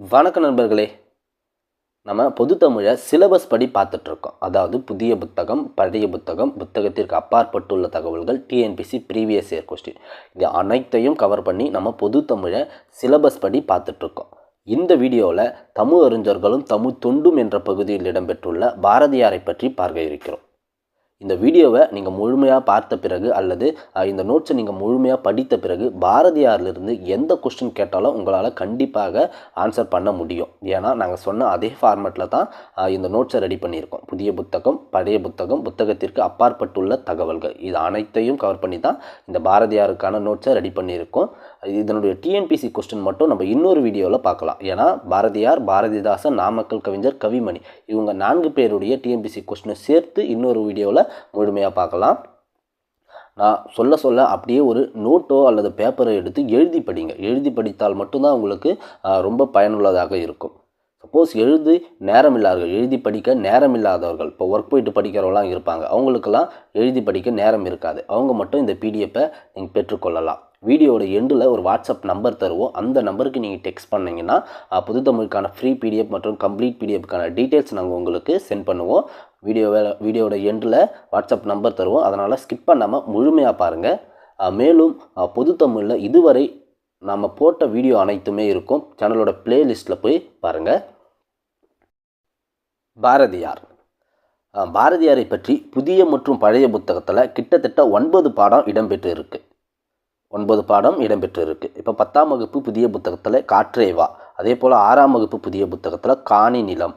வணக்க நண்பர்களே நம்ம பொது தமிழை சிலபஸ் படி பார்த்துட்ருக்கோம். அதாவது புதிய புத்தகம் பழைய புத்தகம் புத்தகத்திற்கு அப்பாற்பட்டுள்ள தகவல்கள் டிஎன்பிசி ப்ரீவியஸ் இயர் கொஸ்டின் இது அனைத்தையும் கவர் பண்ணி நம்ம பொது தமிழை சிலபஸ் படி பார்த்துட்ருக்கோம். இந்த வீடியோவில் தமிழ் அறிஞர்களும் தமிழ் தொண்டும் என்ற பகுதியில் இடம்பெற்றுள்ள பாரதியாரை பற்றி பார்க்க இருக்கிறோம். இந்த வீடியோவை நீங்கள் முழுமையாக பார்த்த பிறகு அல்லது இந்த நோட்ஸை நீங்கள் முழுமையாக படித்த பிறகு பாரதியாரிலிருந்து எந்த கொஸ்டின் கேட்டாலும் உங்களால் கண்டிப்பாக ஆன்சர் பண்ண முடியும். ஏன்னா நாங்கள் சொன்ன அதே ஃபார்மேட்டில் தான் இந்த நோட்ஸை ரெடி பண்ணியிருக்கோம். புதிய புத்தகம் பழைய புத்தகம் புத்தகத்திற்கு அப்பாற்பட்டுள்ள தகவல்கள். இது அனைத்தையும் கவர் பண்ணி தான் இந்த பாரதியாருக்கான நோட்ஸை ரெடி பண்ணியிருக்கோம். இதனுடைய டிஎன்பிசி கொஸ்டின் மட்டும் நம்ம இன்னொரு வீடியோவில் பார்க்கலாம். ஏன்னா பாரதியார் பாரதிதாசன் நாமக்கல் கவிஞர் கவிமணி இவங்க நான்கு பேருடைய டிஎன்பிசி கொஸ்டினை சேர்த்து இன்னொரு வீடியோவில் முழுமையாக பார்க்கலாம். நான் சொல்ல சொல்ல அப்படியே ஒரு நோட்டோ அல்லது பேப்பரை எடுத்து எழுதி படிங்க. எழுதி படித்தால் மட்டும்தான் உங்களுக்கு ரொம்ப பயனுள்ளதாக இருக்கும். சப்போஸ் எழுதி நேரம் இல்லாதவர்கள் எழுதி படிக்க நேரம் இல்லாதவர்கள் இப்போ ஒர்க் போயிட்டு படிக்கிறவங்களாம் இருப்பாங்க. அவங்களுக்கெல்லாம் எழுதி படிக்க நேரம் இருக்காது. அவங்க மட்டும் இந்த பிடிஎஃப்பை நீங்கள் பெற்றுக்கொள்ளலாம். வீடியோட எண்டில் ஒரு வாட்ஸ்அப் நம்பர் தருவோம். அந்த நம்பருக்கு நீங்கள் டெக்ஸ்ட் பண்ணிங்கன்னா புது தமிழுக்கான ஃப்ரீ பிடிஎஃப் மற்றும் கம்ப்ளீட் பிடிஎஃப்க்கான டீட்டெயில்ஸ் நாங்கள் உங்களுக்கு சென்ட் பண்ணுவோம். வீடியோவை வீடியோட எண்டில் வாட்ஸ்அப் நம்பர் தருவோம். அதனால் ஸ்கிப் பண்ணாமல் முழுமையாக பாருங்கள் மேலும் பொது தமிழில் இதுவரை நம்ம போட்ட வீடியோ அனைத்துமே இருக்கும். சேனலோட பிளேலிஸ்ட்டில் போய் பாருங்கள் பாரதியார். பாரதியாரை பற்றி புதிய மற்றும் பழைய புத்தகத்தில் கிட்டத்தட்ட ஒன்பது பாடம் இடம்பெற்று இருக்குது ஒன்பது பாடம் இடம்பெற்று இருக்கு இப்போ பத்தாம் வகுப்பு புதிய புத்தகத்தில் காற்றேவா அதே போல் ஆறாம் வகுப்பு புதிய புத்தகத்தில் காணி நிலம்.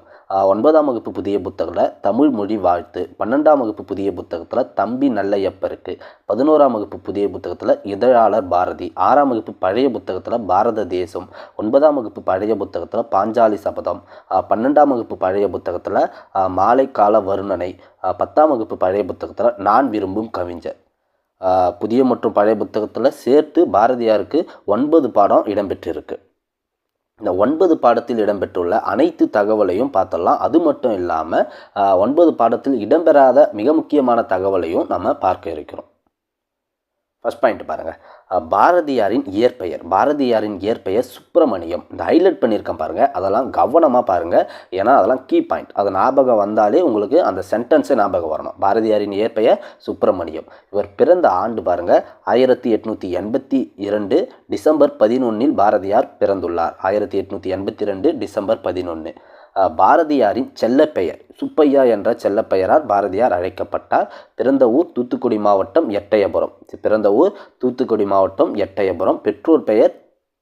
ஒன்பதாம் வகுப்பு புதிய புத்தகத்தில் தமிழ் மொழி வாழ்த்து. பன்னெண்டாம் வகுப்பு புதிய புத்தகத்தில் தம்பி நல்லையப்பருக்கு பதினோராம் வகுப்பு புதிய புத்தகத்தில் இதழாளர் பாரதி. ஆறாம் வகுப்பு பழைய புத்தகத்தில் பாரத தேசம். ஒன்பதாம் வகுப்பு பழைய புத்தகத்தில் பாஞ்சாலி சபதம். பன்னெண்டாம் வகுப்பு பழைய புத்தகத்தில் மாலைக்கால வருணனை. பத்தாம் வகுப்பு பழைய புத்தகத்தில் நான் விரும்பும் கவிஞர். புதிய மற்றும் பழைய புத்தகத்தில் சேர்த்து பாரதியாருக்கு ஒன்பது பாடம் இடம்பெற்றிருக்கு. இந்த ஒன்பது பாடத்தில் இடம்பெற்றுள்ள அனைத்து தகவலையும் பார்த்தலாம். அது மட்டும் இல்லாமல் ஒன்பது பாடத்தில் இடம்பெறாத மிக முக்கியமான தகவலையும் நம்ம பார்க்க இருக்கிறோம். ஃபஸ்ட் பாயிண்ட் பாருங்கள் பாரதியாரின் இயற்பெயர் பாரதியாரின் இயற்பெயர் சுப்பிரமணியம். இந்த ஹைலைட் பண்ணியிருக்கேன் பாருங்கள் அதெல்லாம் கவனமாக பாருங்கள் ஏன்னா அதெல்லாம் கீ பாயிண்ட் அது ஞாபகம் வந்தாலே உங்களுக்கு அந்த சென்டென்ஸே ஞாபகம் வரணும். பாரதியாரின் இயற்பெயர் சுப்பிரமணியம். இவர் பிறந்த ஆண்டு பாருங்கள் ஆயிரத்தி எட்நூற்றி எண்பத்தி இரண்டு டிசம்பர் பதினொன்னில் பாரதியார் பிறந்துள்ளார். ஆயிரத்தி எட்நூற்றி எண்பத்தி ரெண்டு டிசம்பர் பதினொன்று பாரதியாரின் செல்லப்பெயர். சுப்பையா என்ற செல்லப்பெயரால் பாரதியார் அழைக்கப்பட்டார். பிறந்த ஊர் தூத்துக்குடி மாவட்டம் எட்டயபுரம். பிறந்த ஊர் தூத்துக்குடி மாவட்டம் எட்டயபுரம். பெற்றோர் பெயர்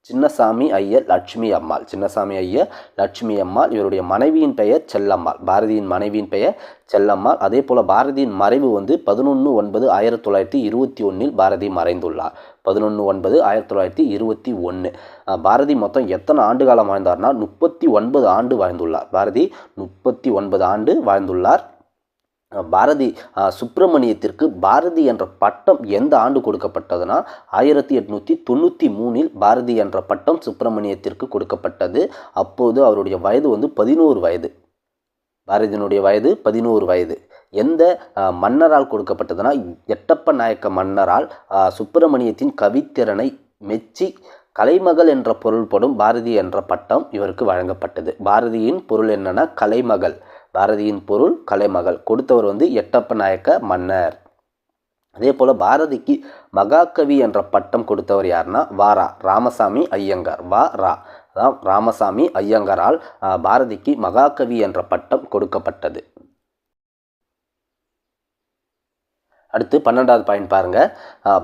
சின்னசாமி ஐயர் லட்சுமி அம்மாள். சின்னசாமி ஐயர் லட்சுமி அம்மாள் இவருடைய மனைவியின் பெயர் செல்லம்மாள். பாரதியின் மனைவியின் பெயர் செல்லம்மாள். அதே போல் பாரதியின் மறைவு வந்து பதினொன்று ஒன்பது ஆயிரத்தி தொள்ளாயிரத்தி இருபத்தி ஒன்றில் பாரதி மறைந்துள்ளார். பதினொன்று ஒன்பது ஆயிரத்தி தொள்ளாயிரத்தி இருபத்தி ஒன்று பாரதி மொத்தம் எத்தனை ஆண்டு காலம் வாழ்ந்தார்னா முப்பத்தி ஒன்பது ஆண்டு வாழ்ந்துள்ளார். பாரதி முப்பத்தி ஒன்பது ஆண்டு வாழ்ந்துள்ளார். பாரதி சுப்பிரமணியத்திற்கு பாரதி என்ற பட்டம் எந்த ஆண்டு கொடுக்கப்பட்டதுன்னா ஆயிரத்தி எட்நூற்றி தொண்ணூற்றி மூணில் பாரதி என்ற பட்டம் சுப்பிரமணியத்திற்கு கொடுக்கப்பட்டது. அப்போது அவருடைய வயது வந்து பதினோரு வயது. பாரதியினுடைய வயது பதினோரு வயது. எந்த மன்னரால் கொடுக்கப்பட்டதுன்னா எட்டப்ப நாயக்க மன்னரால் சுப்பிரமணியத்தின் கவித்திறனை மெச்சி கலைமகள் என்ற பொருள்படும் பாரதி என்ற பட்டம் இவருக்கு வழங்கப்பட்டது. பாரதியின் பொருள் என்னன்னா கலைமகள். பாரதியின் பொருள் கலைமகள். கொடுத்தவர் வந்து எட்டப்ப நாயக்க மன்னர். அதே போல் பாரதிக்கு மகாகவி என்ற பட்டம் கொடுத்தவர் யாருன்னா வாரா ராமசாமி ஐயங்கார். வா. ரா. அதான் ராமசாமி ஐயங்காரால் பாரதிக்கு மகாகவி என்ற பட்டம் கொடுக்கப்பட்டது. அடுத்து பன்னெண்டாவது பாயிண்ட் பாருங்கள்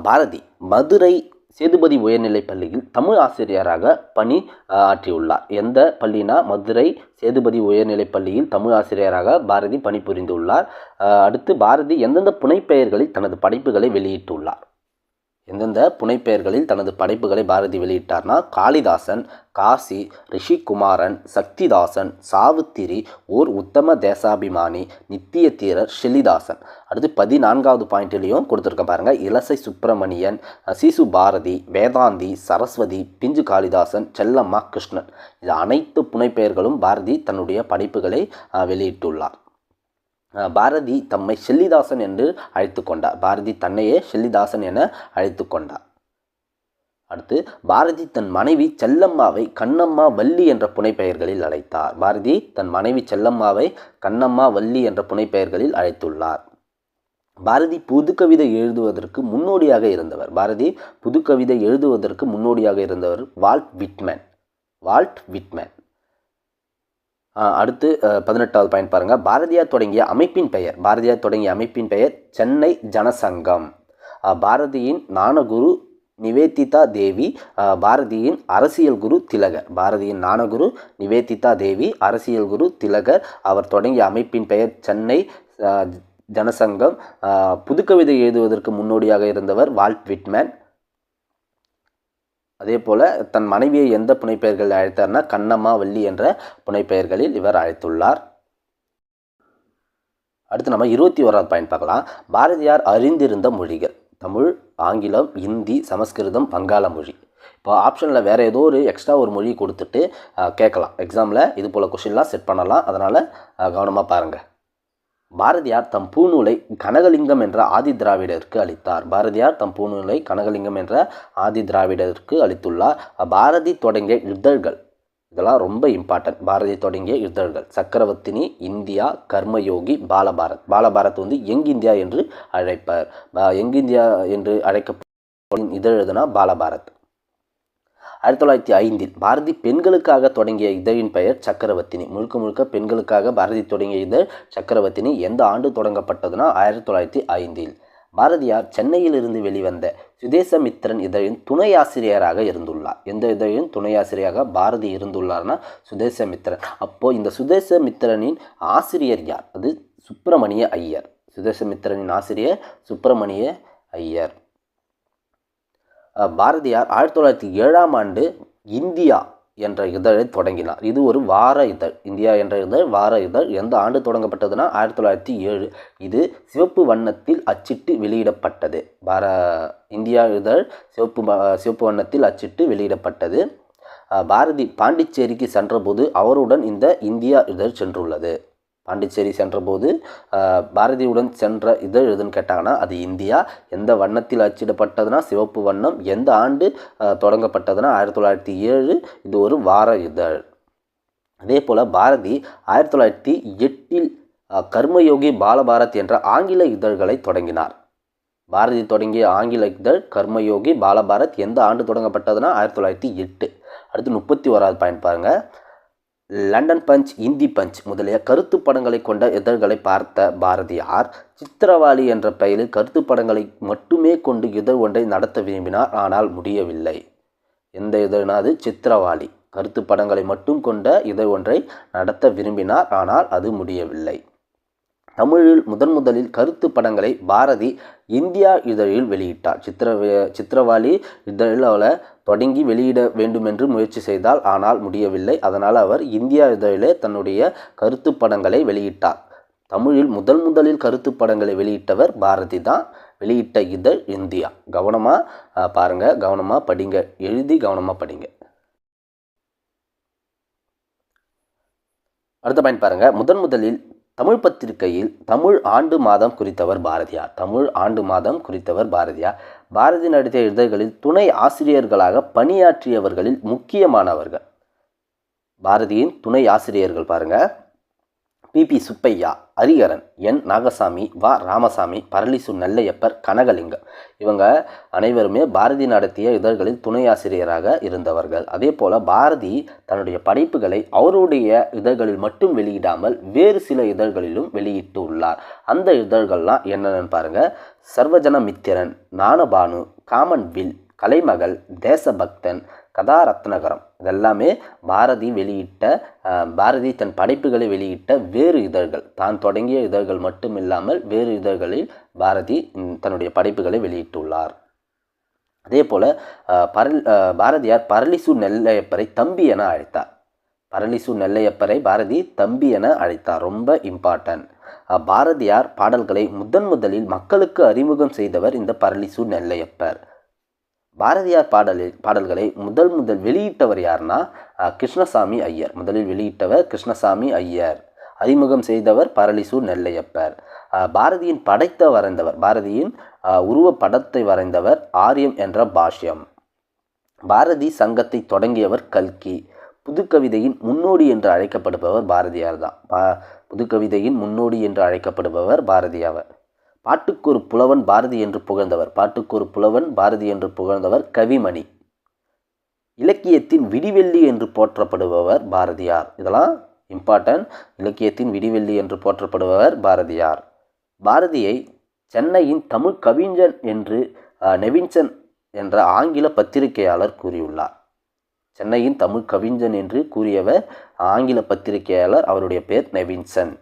பாரதி மதுரை சேதுபதி உயர்நிலைப் பள்ளியில் தமிழ் ஆசிரியராக பணி ஆற்றியுள்ளார். எந்த பள்ளினா மதுரை சேதுபதி உயர்நிலைப் பள்ளியில் தமிழ் ஆசிரியராக பாரதி பணிபுரிந்துள்ளார். அடுத்து பாரதி எந்தெந்த புனைப்பெயர்களில் தனது படைப்புகளை வெளியிட்டுள்ளார். எந்தெந்த புனைப்பெயர்களில் தனது படைப்புகளை பாரதி வெளியிட்டார்னா? காளிதாசன் காசி ரிஷிகுமாரன் சக்திதாசன் சாவித்திரி ஓர் உத்தம தேசாபிமானி நித்திய தீரர் ஷெல்லிதாசன் அடுத்து பதினான்காவது பாயிண்ட்லேயும் கொடுத்துருக்க பாருங்க. இலசை சுப்பிரமணியன் சிசு பாரதி வேதாந்தி சரஸ்வதி பிஞ்சு காளிதாசன் செல்லம்மா கிருஷ்ணன். இது அனைத்து புனைப்பெயர்களும் பாரதி தன்னுடைய படைப்புகளை வெளியிட்டுள்ளார். பாரதி தம்மை செல்லிதாசன் என்று அழைத்து கொண்டார். பாரதி தன்னையே செல்லிதாசன் என அழைத்து கொண்டார். அடுத்து பாரதி தன் மனைவி செல்லம்மாவை கண்ணம்மா வள்ளி என்ற புனைப்பெயர்களில் அழைத்தார். பாரதி தன் மனைவி செல்லம்மாவை கண்ணம்மா வள்ளி என்ற புனைப்பெயர்களில் அழைத்துள்ளார். பாரதி புதுக்கவிதை எழுதுவதற்கு முன்னோடியாக இருந்தவர். பாரதி புதுக்கவிதை எழுதுவதற்கு முன்னோடியாக இருந்தவர் வால்ட் விட்மேன். Walt Whitman. அடுத்து பதினெட்டாவது பாயிண்ட் பாருங்கள் பாரதியார் தொடங்கிய அமைப்பின் பெயர். பாரதியார் தொடங்கிய அமைப்பின் பெயர் சென்னை ஜனசங்கம். பாரதியின் நாணகுரு நிவேதிதா தேவி பாரதியின் அரசியல் குரு திலகர். பாரதியின் ஞானகுரு நிவேதிதா தேவி அரசியல் குரு திலகர். அவர் தொடங்கிய அமைப்பின் பெயர் சென்னை ஜனசங்கம். புதுக்கவிதை எழுதுவதற்கு முன்னோடியாக இருந்தவர் வால்ட் விட்மேன். அதே போல் தன் மனைவியை எந்த புனைப்பெயர்களில் அழைத்தார்னா கண்ணம்மா வள்ளி என்ற புனைப்பெயர்களில் இவர் அழைத்துள்ளார். அடுத்து நம்ம இருபத்தி ஓராவது பாயிண்ட் பார்க்கலாம். பாரதியார் அறிந்திருந்த மொழிகள். தமிழ் ஆங்கிலம் இந்தி சமஸ்கிருதம் வங்காள மொழி. இப்போ ஆப்ஷனில் வேறு ஏதோ ஒரு எக்ஸ்ட்ரா ஒரு மொழி கொடுத்துட்டு கேட்கலாம். எக்ஸாமில் இது போல் கொஷின்லாம் செட் பண்ணலாம். அதனால் கவனமாக பாருங்கள் பாரதியார் தம் பூநூலை கனகலிங்கம் என்ற ஆதி திராவிடருக்கு அளித்தார். பாரதியார் தம் பூநூலை கனகலிங்கம் என்ற ஆதி திராவிடருக்கு அளித்துள்ளார். பாரதி தொடங்கிய இதழ்கள் இதெல்லாம் ரொம்ப இம்பார்ட்டன்ட் பாரதி தொடங்கிய இதழ்கள் சக்கரவர்த்தினி இந்தியா கர்மயோகி பாலபாரத். பாலபாரத் வந்து எங் இந்தியா என்று அழைப்பார். எங் இந்தியா என்று அழைக்கப்படும் இதழ் எதுனா பாலபாரத். ஆயிரத்தி தொள்ளாயிரத்தி ஐந்தில் பாரதி பெண்களுக்காக தொடங்கிய இதழின் பெயர் சக்கரவர்த்தினி. முழுக்க முழுக்க பெண்களுக்காக பாரதி தொடங்கிய இதழ் சக்கரவர்த்தினி. எந்த ஆண்டு தொடங்கப்பட்டதுன்னா ஆயிரத்தி தொள்ளாயிரத்தி ஐந்தில். பாரதியார் சென்னையிலிருந்து வெளிவந்த சுதேசமித்திரன் இதழின் துணை ஆசிரியராக இருந்துள்ளார். எந்த இதழின் துணை ஆசிரியராக பாரதி இருந்துள்ளார்னா சுதேசமித்திரன். அப்போது இந்த சுதேசமித்திரனின் ஆசிரியர் யார்? அது சுப்பிரமணிய ஐயர். சுதேசமித்திரனின் ஆசிரியர் சுப்பிரமணிய ஐயர். பாரதியார் ஆயிரத்தி தொள்ளாயிரத்தி ஏழாம் ஆண்டு இந்தியா என்ற இதழை தொடங்கினார். இது ஒரு வார இதழ். இந்தியா என்ற இதழ் வார இதழ். எந்த ஆண்டு தொடங்கப்பட்டதுன்னா ஆயிரத்தி தொள்ளாயிரத்தி ஏழு. இது சிவப்பு வண்ணத்தில் அச்சிட்டு வெளியிடப்பட்டது. பார இந்தியா இதழ் சிவப்பு சிவப்பு வண்ணத்தில் அச்சிட்டு வெளியிடப்பட்டது. பாரதி பாண்டிச்சேரிக்கு சென்றபோது அவருடன் இந்த இந்தியா இதழ் சென்றுள்ளது. பாண்டிச்சேரி சென்றபோது பாரதியுடன் சென்ற இதழ் எதுன்னு கேட்டாங்கன்னா அது இந்தியா. எந்த வண்ணத்தில் அச்சிடப்பட்டதுன்னா சிவப்பு வண்ணம். எந்த ஆண்டு தொடங்கப்பட்டதுன்னா ஆயிரத்தி தொள்ளாயிரத்தி ஏழு. இது ஒரு வார இதழ். அதே போல் பாரதி ஆயிரத்தி தொள்ளாயிரத்தி எட்டில் கர்மயோகி பாலபாரத் என்ற ஆங்கில இதழ்களை தொடங்கினார். பாரதி தொடங்கிய ஆங்கில இதழ் கர்மயோகி பாலபாரத் எந்த ஆண்டு தொடங்கப்பட்டதுன்னா ஆயிரத்தி தொள்ளாயிரத்தி எட்டு. அடுத்து முப்பத்தி ஓராவது பாயிண்ட் பாருங்கள் லண்டன் பஞ்ச் இந்தி பஞ்ச் முதலிய கருத்து படங்களை கொண்ட இதழ்களை பார்த்த பாரதியார் சித்திரவாளி என்ற பெயரில் கருத்து படங்களை மட்டுமே கொண்டு இதழ் ஒன்றை நடத்த விரும்பினார். ஆனால் முடியவில்லை. எந்த இதழ்னா அது? சித்திரவாளி கருத்து படங்களை மட்டும் கொண்ட இதழ் ஒன்றை நடத்த விரும்பினார். ஆனால் அது முடியவில்லை. தமிழில் முதன் முதலில் கருத்து படங்களை பாரதி இந்தியா இதழில் வெளியிட்டார். சித்திர சித்திரவாளி இதழில் அவளை தொடங்கி வெளியிட வேண்டுமென்று முயற்சி செய்தால் ஆனால் முடியவில்லை. அதனால் அவர் இந்தியா இதழிலே தன்னுடைய கருத்து படங்களை வெளியிட்டார். தமிழில் முதல் முதலில் கருத்து படங்களை வெளியிட்டவர் பாரதி தான். வெளியிட்ட இதழ் இந்தியா. கவனமாக பாருங்கள் கவனமாக படிங்க. எழுதி கவனமாக படிங்க. அடுத்த பாயிண்ட் பாருங்கள் முதன் முதலில் தமிழ் பத்திரிகையில் தமிழ் ஆண்டு மாதம் குறித்தவர் பாரதியார். தமிழ் ஆண்டு மாதம் குறித்தவர் பாரதியார். பாரதி நடித்த இதழ்களில் துணை ஆசிரியர்களாக பணியாற்றியவர்களில் முக்கியமானவர்கள். பாரதியின் துணை ஆசிரியர்கள் பாருங்கள் பிபி சுப்பையா ஹரிகரன் என். நாகசாமி வா. ராமசாமி பரளிசு நல்லையப்பர் கனகலிங்கம் இவங்க அனைவருமே பாரதி நடத்திய இதழ்களில் துணை ஆசிரியராக இருந்தவர்கள். அதே போல் பாரதி தன்னுடைய படைப்புகளை அவருடைய இதழ்களில் மட்டும் வெளியிடாமல் வேறு சில இதழ்களிலும் வெளியிட்டு உள்ளார் அந்த இதழ்கள்லாம் என்னென்னு பாருங்க. சர்வஜன மித்திரன் ஞானபானு காமன்வில் கலைமகள் தேசபக்தன் கதாரத்னகரம். இதெல்லாமே பாரதி வெளியிட்ட பாரதி தன் படைப்புகளை வெளியிட்ட வேறு இதழ்கள். தான் தொடங்கிய இதழ்கள் மட்டும் இல்லாமல் வேறு இதழ்களில் பாரதி தன்னுடைய படைப்புகளை வெளியிட்டுள்ளார். அதே போல் பரல் பாரதியார் பரளிசு நெல்லையப்பரை தம்பி என அழைத்தார். பரளிசு நெல்லையப்பரை பாரதி தம்பி என அழைத்தார். ரொம்ப இம்பார்ட்டன்ட். பாரதியார் பாடல்களை முதன் முதலில் மக்களுக்கு அறிமுகம் செய்தவர் இந்த பரளிசு நெல்லையப்பர். பாரதியார் பாடலில் பாடல்களை முதல் முதல் வெளியிட்டவர் யாருன்னா கிருஷ்ணசாமி ஐயர். முதலில் வெளியிட்டவர் கிருஷ்ணசாமி ஐயர். அறிமுகம் செய்தவர் பரளிசூர் நெல்லையப்பர். பாரதியின் படைத்த வரைந்தவர் பாரதியின் உருவ படத்தை வரைந்தவர் ஆரியம் என்ற பாஷ்யம். பாரதி சங்கத்தை தொடங்கியவர் கல்கி. புதுக்கவிதையின் முன்னோடி என்று அழைக்கப்படுபவர் பாரதியார் தான் பா புதுக்கவிதையின் முன்னோடி என்று அழைக்கப்படுபவர் பாரதியார் பாட்டுக்கு ஒரு புலவன் பாரதி என்று புகழ்ந்தவர். பாட்டுக்கு ஒரு புலவன் பாரதி என்று புகழ்ந்தவர் கவிமணி. இலக்கியத்தின் விடிவெள்ளி என்று போற்றப்படுபவர் பாரதியார். இதெல்லாம் இம்பார்ட்டன்ட் இலக்கியத்தின் விடிவெள்ளி என்று போற்றப்படுபவர் பாரதியார். பாரதியை சென்னையின் தமிழ் கவிஞன் என்று நெவின்சன் என்ற ஆங்கில பத்திரிகையாளர் கூறியுள்ளார். சென்னையின் தமிழ் கவிஞன் என்று கூறியவர் ஆங்கில பத்திரிகையாளர். அவருடைய பேர் நெவின்சன்.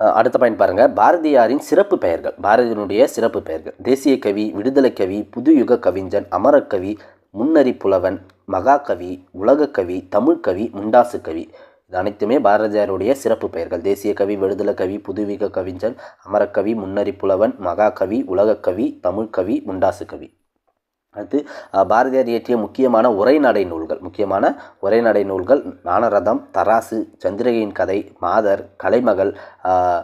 அடுத்த பாயிண்ட் பாருங்க. பாரதியாரின் சிறப்பு பெயர்கள். பாரதியினுடைய சிறப்பு பெயர்கள். தேசிய கவி விடுதலை கவி புதுயுக கவிஞன் அமரக்கவி முன்னறி புலவன் மகாகவி உலகக்கவி தமிழ்கவி முண்டாசு கவி. இது அனைத்துமே பாரதியாருடைய சிறப்பு பெயர்கள். தேசிய கவி விடுதலை கவி புதுவிக கவிஞன் அமரக்கவி முன்னறி புலவன் மகாகவி உலகக்கவி தமிழ்கவி முண்டாசு கவி. அடுத்து பாரதியார் இயற்றிய முக்கியமான உரைநடை நூல்கள். முக்கியமான உரைநடை நூல்கள் நாணரதம் தராசு சந்திரகையின் கதை மாதர் கலைமகள் அஹ்,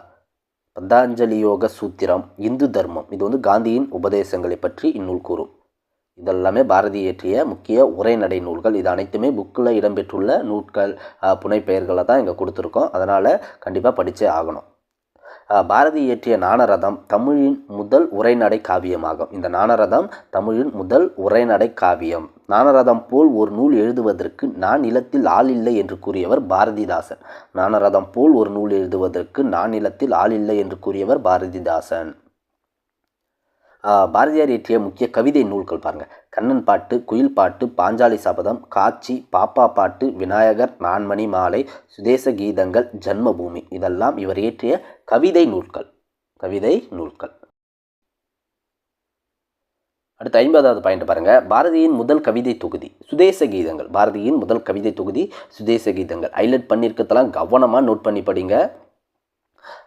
பதாஞ்சலி யோக சூத்திரம் இந்து தர்மம். இது வந்து காந்தியின் உபதேசங்களை பற்றி இந்நூல் கூறும். இதெல்லாமே பாரதி இயற்றிய முக்கிய உரைநடை நூல்கள். இது அனைத்துமே புக்கில் இடம்பெற்றுள்ள நூல்கள் புனைப்பெயர்களை தான் இங்கே கொடுத்துருக்கோம். அதனால் கண்டிப்பாக படித்தே ஆகணும். பாரதி இயற்றிய நாணரதம் தமிழின் முதல் உரைநடை காவியமாகும். இந்த நாணரதம் தமிழின் முதல் உரைநடை காவியம். நாணரதம் போல் ஒரு நூல் எழுதுவதற்கு நான் நிலத்தில் ஆள் இல்லை என்று கூறியவர் பாரதிதாசன். நாணரதம் போல் ஒரு நூல் எழுதுவதற்கு நான் நிலத்தில் ஆள் இல்லை என்று கூறியவர் பாரதிதாசன். பாரதியார் இயற்றிய முக்கிய கவிதை நூல்கள் பாருங்கள் கண்ணன் பாட்டு குயில் பாட்டு பாஞ்சாலி சபதம் காட்சி பாப்பா பாட்டு விநாயகர் நான்மணி மாலை சுதேச கீதங்கள் ஜன்மபூமி. இதெல்லாம் இவர் இயற்றிய கவிதை நூல்கள். கவிதை நூல்கள். அடுத்து ஐம்பதாவது பாயிண்ட் பாருங்கள் பாரதியின் முதல் கவிதை தொகுதி சுதேச கீதங்கள். பாரதியின் முதல் கவிதை தொகுதி சுதேச கீதங்கள். ஹைலைட் பண்ணியிருக்கிறதெல்லாம் கவனமாக நோட் பண்ணி படிங்க.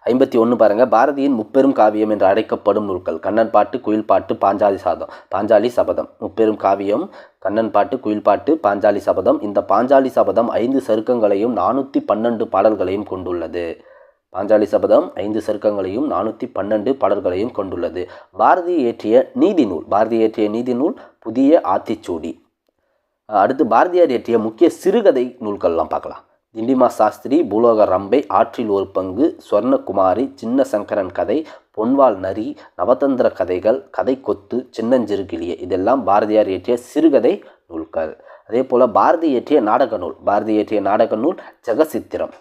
ஐம்பத்தி ஒன்று பாருங்கள் பாரதியின் முப்பெரும் காவியம் என்று அழைக்கப்படும் நூல்கள். கண்ணன் பாட்டு குயில் பாட்டு பாஞ்சாலி சாதம். பாஞ்சாலி சபதம். முப்பெரும் காவியம் கண்ணன் பாட்டு குயில் பாட்டு பாஞ்சாலி சபதம். இந்த பாஞ்சாலி சபதம் ஐந்து சருக்கங்களையும் நானூற்றி பன்னெண்டு பாடல்களையும் கொண்டுள்ளது. பாஞ்சாலி சபதம் ஐந்து சருக்கங்களையும் நானூற்றி பன்னெண்டு பாடல்களையும் கொண்டுள்ளது. பாரதி இயற்றிய நீதி நூல். பாரதி இயற்றிய நீதி நூல் புதிய ஆத்திச்சூடி. அடுத்து பாரதியார் இயற்றிய முக்கிய சிறுகதை நூல்கள்லாம் பார்க்கலாம். திண்டிமா சாஸ்திரி பூலோக ரம்பை ஆற்றில் ஒரு பங்கு ஸ்வர்ணகுமாரி சின்ன சங்கரன் கதை பொன்வால் நரி நவதந்திர கதைகள் கதை கொத்து சின்னஞ்சிறுகிளிய. இதெல்லாம் பாரதியார் இயற்றிய சிறுகதை நூல்கள். அதே போல் பாரதி இயற்றிய நாடக நூல். பாரதி இயற்றிய நாடக நூல் ஜெகசித்திரம்.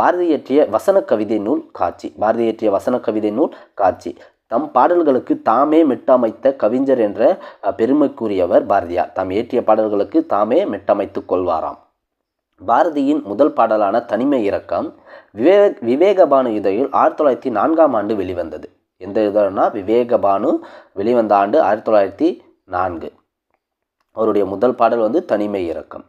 பாரதி இயற்றிய வசன கவிதை நூல் காட்சி. பாரதி இயற்றிய வசன கவிதை நூல் காட்சி. தம் பாடல்களுக்கு தாமே மெட்டமைத்த கவிஞர் என்ற பெருமைக்குரியவர் பாரதியார். தாம் இயற்றிய பாடல்களுக்கு தாமே மெட்டமைத்துக் கொள்வாராம். பாரதியின் முதல் பாடலான தனிமை இறக்கம் விவேக விவேகபானு இதழில் ஆயிரத்தி தொள்ளாயிரத்தி நான்காம் ஆண்டு வெளிவந்தது. எந்த இதழ்னா? விவேகபானு வெளிவந்த ஆண்டு ஆயிரத்தி தொள்ளாயிரத்தி நான்கு. அவருடைய முதல் பாடல் வந்து தனிமை இறக்கம்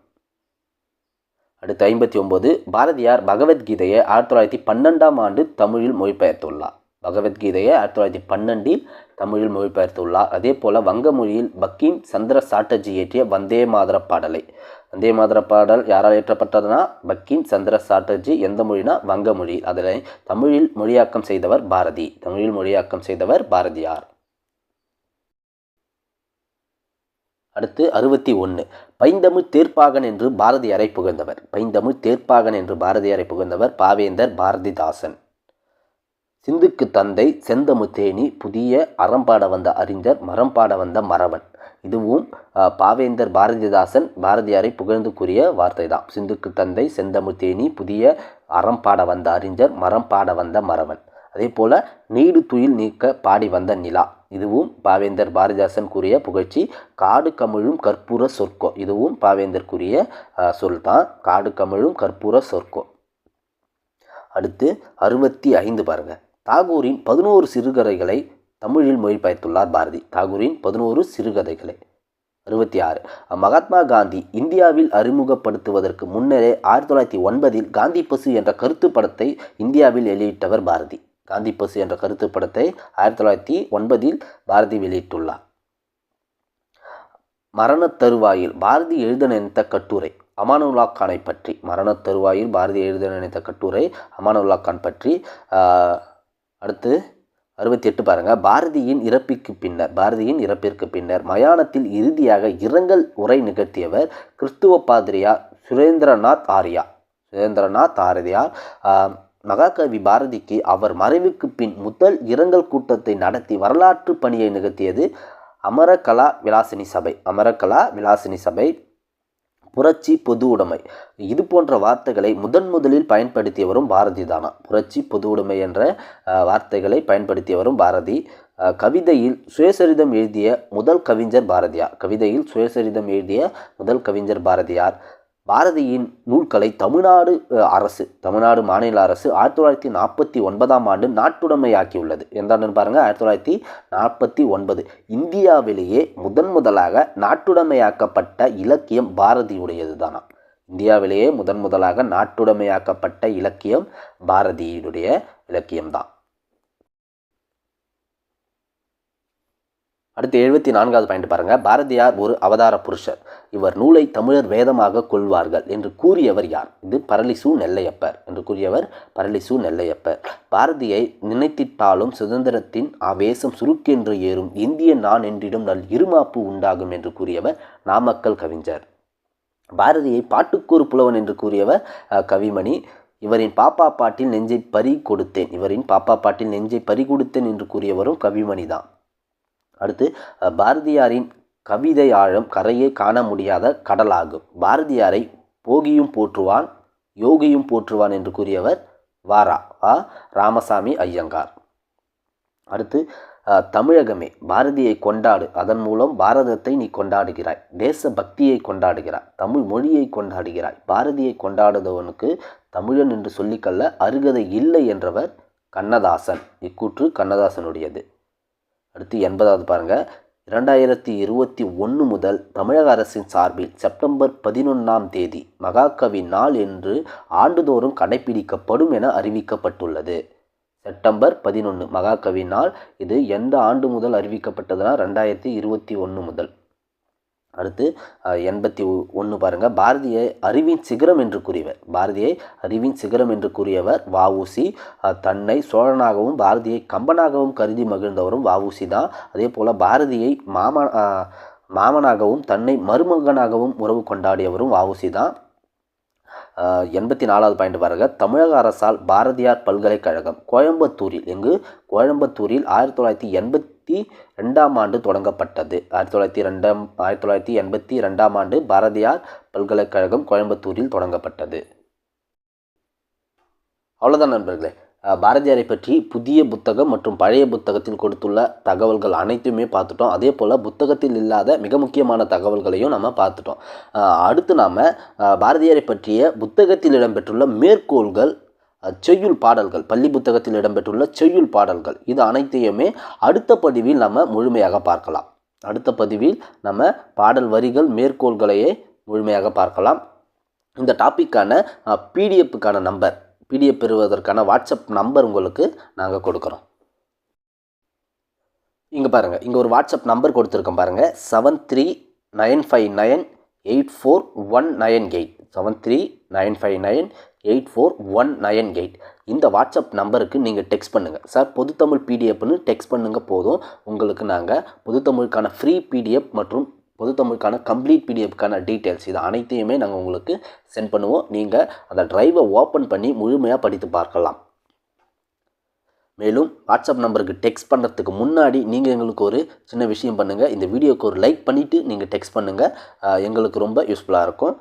அடுத்து ஐம்பத்தி ஒன்பது பாரதியார் பகவத்கீதையை ஆயிரத்தி தொள்ளாயிரத்தி பன்னெண்டாம் ஆண்டு தமிழில் மொழிபெயர்த்துள்ளார். பகவத்கீதையை ஆயிரத்தி தொள்ளாயிரத்தி பன்னெண்டில் தமிழில் மொழிபெயர்த்துள்ளார். அதே போல் வங்க மொழியில் பக்கீம் சந்திர சாட்டர்ஜி இயற்றிய வந்தே மாதர பாடலை வந்தே மாதர பாடல் யாரால் இயற்றப்பட்டதுன்னா பக்கீம் சந்திர சாட்டர்ஜி எந்த மொழினா வங்க மொழி அதனை தமிழில் மொழியாக்கம் செய்தவர் பாரதி. தமிழில் மொழியாக்கம் செய்தவர் பாரதியார். அடுத்து அறுபத்தி ஒன்று பைந்தமிழ் தேர்ப்பாகன் என்று பாரதியாரை புகழ்ந்தவர். பைந்தமிழ் தேர்ப்பாகன் என்று பாரதியாரை புகழ்ந்தவர் பாவேந்தர் பாரதிதாசன். சிந்துக்கு தந்தை செந்தமுத்தேனி புதிய அறம்பாட வந்த அறிஞர் மரம்பாட வந்த மறவன். இதுவும் பாவேந்தர் பாரதிதாசன் பாரதியாரை புகழ்ந்து கூறிய வார்த்தை தான் சிந்துக்கு தந்தை செந்தமுத்தேனி புதிய அறம் பாட வந்த அறிஞர் மரம்பாட வந்த மறவன். அதே போல் நீடு துயில் நீக்க பாடி வந்த நிலா. இதுவும் பாவேந்தர் பாரதிதாசன் கூறிய புகழ்ச்சி. காடு கமிழும் கற்பூர சொற்கோ. இதுவும் பாவேந்தர் கூறிய சொல் தான் காடு கமிழும் கற்பூர சொற்கோ. அடுத்து அறுபத்தி ஐந்து பாருங்கள் தாகூரின் பதினோரு சிறுகதைகளை தமிழில் மொழிபெயர்த்துள்ளார் பாரதி தாகூரின் பதினோரு சிறுகதைகளை. அறுபத்தி ஆறு மகாத்மா காந்தி இந்தியாவில் அறிமுகப்படுத்துவதற்கு முன்னரே ஆயிரத்தி தொள்ளாயிரத்தி ஒன்பதில் காந்தி பசு என்ற கருத்து படத்தை இந்தியாவில் வெளியிட்டவர் பாரதி. காந்தி பசு என்ற கருத்து படத்தை ஆயிரத்தி தொள்ளாயிரத்தி ஒன்பதில் பாரதி வெளியிட்டுள்ளார். மரண தருவாயில் பாரதி எழுத நினைத்த கட்டுரை அமானுல்லா கானை பற்றி. மரண தருவாயில் பாரதி எழுத நினைத்த கட்டுரை அமானுல்லா கான் பற்றி. அடுத்து அறுபத்தி எட்டு பாருங்கள் பாரதியின் இறப்பிற்கு பின்னர் பாரதியின் இறப்பிற்கு பின்னர் மயானத்தில் இறுதியாக இரங்கல் உரை நிகழ்த்தியவர் கிறிஸ்துவ பாதிரியார் சுரேந்திரநாத் ஆரியா. சுரேந்திரநாத் ஆரியார் மகாகவி பாரதிக்கு அவர் மறைவுக்கு பின் முதல் இரங்கல் கூட்டத்தை நடத்தி வரலாற்று பணியை நிகழ்த்தியது அமரகலா விலாசினி சபை. அமரகலா விலாசினி சபை புரட்சி பொது உடைமை. இது போன்ற வார்த்தைகளை முதன் முதலில் பயன்படுத்தியவரும் பாரதி தானா. புரட்சி பொது உடைமை என்ற வார்த்தைகளை பயன்படுத்தியவரும் பாரதி. கவிதையில் சுயசரிதம் எழுதிய முதல் கவிஞர் பாரதியார். கவிதையில் சுயசரிதம் எழுதிய முதல் கவிஞர் பாரதியார். பாரதியின் நூல்களை தமிழ்நாடு அரசு தமிழ்நாடு மாநில அரசு ஆயிரத்தி தொள்ளாயிரத்தி நாற்பத்தி ஒன்பதாம் ஆண்டு நாட்டுடைமையாக்கியுள்ளது. எந்த ஆண்டுன்னு பாருங்கள் ஆயிரத்தி தொள்ளாயிரத்தி நாற்பத்தி ஒன்பது. இந்தியாவிலேயே முதன் முதலாக நாட்டுடைமையாக்கப்பட்ட இலக்கியம் பாரதியுடையது தானா இந்தியாவிலேயே முதன் முதலாக நாட்டுடைமையாக்கப்பட்ட இலக்கியம் பாரதியினுடைய இலக்கியம்தான். அடுத்து எழுபத்தி நான்காவது பாயிண்ட் பாருங்கள் பாரதியார் ஒரு அவதார புருஷர். இவர் நூலை தமிழர் வேதமாக கொள்வார்கள் என்று கூறியவர் யார்? இது பரளிசு நெல்லையப்பர் என்று கூறியவர் பரளிசு நெல்லையப்பர். பாரதியை நினைத்திட்டாலும் சுதந்திரத்தின் ஆவேசம் சுருக்கென்று ஏறும் இந்திய நான் என்றிடம் நல் இருமாப்பு உண்டாகும் என்று கூறியவர் நாமக்கல் கவிஞர். பாரதியை பாட்டுக்கூறு புலவன் என்று கூறியவர் கவிமணி. இவரின் பாப்பா பாட்டில் நெஞ்சை பறி கொடுத்தேன். இவரின் பாப்பா பாட்டில் நெஞ்சை பறி கொடுத்தேன் என்று கூறியவரும் கவிமணி தான். அடுத்து பாரதியாரின் கவிதை ஆழம் கரையே காண முடியாத கடலாகும். பாரதியாரை போகியும் போற்றுவான் யோகியும் போற்றுவான் என்று கூறியவர் வாரா வா ராமசாமி ஐயங்கார். அடுத்து தமிழகமே பாரதியை கொண்டாடு அதன் மூலம் பாரதத்தை நீ கொண்டாடுகிறாய். தேச பக்தியை கொண்டாடுகிறாய் தமிழ் மொழியை கொண்டாடுகிறாய். பாரதியை கொண்டாடுதவனுக்கு தமிழன் என்று சொல்லிக்கொள்ள அருகதை இல்லை என்றவர் கண்ணதாசன். இக்கூற்று கண்ணதாசனுடையது. அடுத்து எண்பதாவது பாருங்கள் இரண்டாயிரத்தி இருபத்தி ஒன்று முதல் தமிழக அரசின் சார்பில் செப்டம்பர் பதினொன்றாம் தேதி மகாகவி நாள் என்று ஆண்டுதோறும் கடைபிடிக்கப்படும் என அறிவிக்கப்பட்டுள்ளது. செப்டம்பர் பதினொன்று மகாகவி நாள். இது எந்த ஆண்டு முதல் அறிவிக்கப்பட்டதுனால் ரெண்டாயிரத்தி இருபத்தி ஒன்று முதல். அடுத்து எண்பத்தி ஒன்று பாருங்கள் பாரதியை அறிவின் சிகரம் என்று கூறியவர். பாரதியை அறிவின் சிகரம் என்று கூறியவர் வஉசி. தன்னை சோழனாகவும் பாரதியை கம்பனாகவும் கருதி மகிழ்ந்தவரும் வஉசி தான். அதே போல் பாரதியை மாமா மாமனாகவும் தன்னை மருமகனாகவும் உறவு கொண்டாடியவரும் வஉசி தான். எண்பத்தி நாலாவது பாயிண்ட் பாருங்க. தமிழக அரசால் பாரதியார் பல்கலைக்கழகம் கோயம்புத்தூரில் எங்கு? கோயம்புத்தூரில் ஆயிரத்தி தொள்ளாயிரத்தி எண்பத்தி ரெண்டாம் ஆண்டு தொடங்கப்பட்டது. ஆயிரத்தி தொள்ளாயிரத்தி ரெண்டாம் ஆயிரத்தி தொள்ளாயிரத்தி எண்பத்தி ரெண்டாம் ஆண்டு பாரதியார் பல்கலைக்கழகம் கோயம்புத்தூரில் தொடங்கப்பட்டது. அவ்வளோதான் நண்பர்களே. பாரதியாரை பற்றி புதிய புத்தகம் மற்றும் பழைய புத்தகத்தில் கொடுத்துள்ள தகவல்கள் அனைத்துமே பார்த்துட்டோம். அதே போல் புத்தகத்தில் இல்லாத மிக முக்கியமான தகவல்களையும் நம்ம பார்த்துட்டோம். அடுத்து நாம் பாரதியாரை பற்றிய புத்தகத்தில் இடம்பெற்றுள்ள மேற்கோள்கள் செய்யுள் பாடல்கள் பள்ளி புத்தகத்தில் இடம்பெற்றுள்ள செய்யுள் பாடல்கள் இது அனைத்தையுமே அடுத்த பதிவில் நம்ம முழுமையாக பார்க்கலாம். அடுத்த பதிவில் நம்ம பாடல் வரிகள் மேற்கோள்களையே முழுமையாக பார்க்கலாம். இந்த டாப்பிக்கான பிடிஎஃப்புக்கான நம்பர் பிடிஎஃப் பெறுவதற்கான வாட்ஸ்அப் நம்பர் உங்களுக்கு நாங்கள் கொடுக்குறோம். இங்கே பாருங்கள் இங்கே ஒரு வாட்ஸ்அப் நம்பர் கொடுத்துருக்கோம் பாருங்கள் seven three nine five nine eight four one nine eight seven three nine five nine eight four one nine eight இந்த வாட்ஸ்அப் நம்பருக்கு நீங்கள் டெக்ஸ்ட் பண்ணுங்கள் சார் பொதுத்தமிழ் பிடிஎஃப்னு டெக்ஸ்ட் பண்ணுங்கள் போதும். உங்களுக்கு நாங்கள் பொதுத்தமிழுக்கான ஃப்ரீ பிடிஎஃப் மற்றும் பொதுத்தமிழுக்கான கம்ப்ளீட் பிடிஎஃப்க்கான டீட்டெயில்ஸ் இது அனைத்தையுமே நாங்கள் உங்களுக்கு சென்ட் பண்ணுவோம். நீங்கள் அந்த ட்ரைவை ஓப்பன் பண்ணி முழுமையாக படித்து பார்க்கலாம். மேலும் வாட்ஸ்அப் நம்பருக்கு டெக்ஸ்ட் பண்ணுறதுக்கு முன்னாடி நீங்கள் எங்களுக்கு ஒரு சின்ன விஷயம் பண்ணுங்கள் இந்த வீடியோக்கு ஒரு லைக் பண்ணிவிட்டு நீங்கள் டெக்ஸ்ட் பண்ணுங்கள் எங்களுக்கு ரொம்ப யூஸ்ஃபுல்லாக இருக்கும்.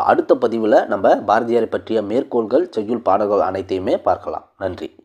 அடுத்த பதிவில் நம்ம பாரதியாரை பற்றிய மேற்கோள்கள் செய்யுள் பாடல்கள் அனைத்தையுமே பார்க்கலாம். நன்றி.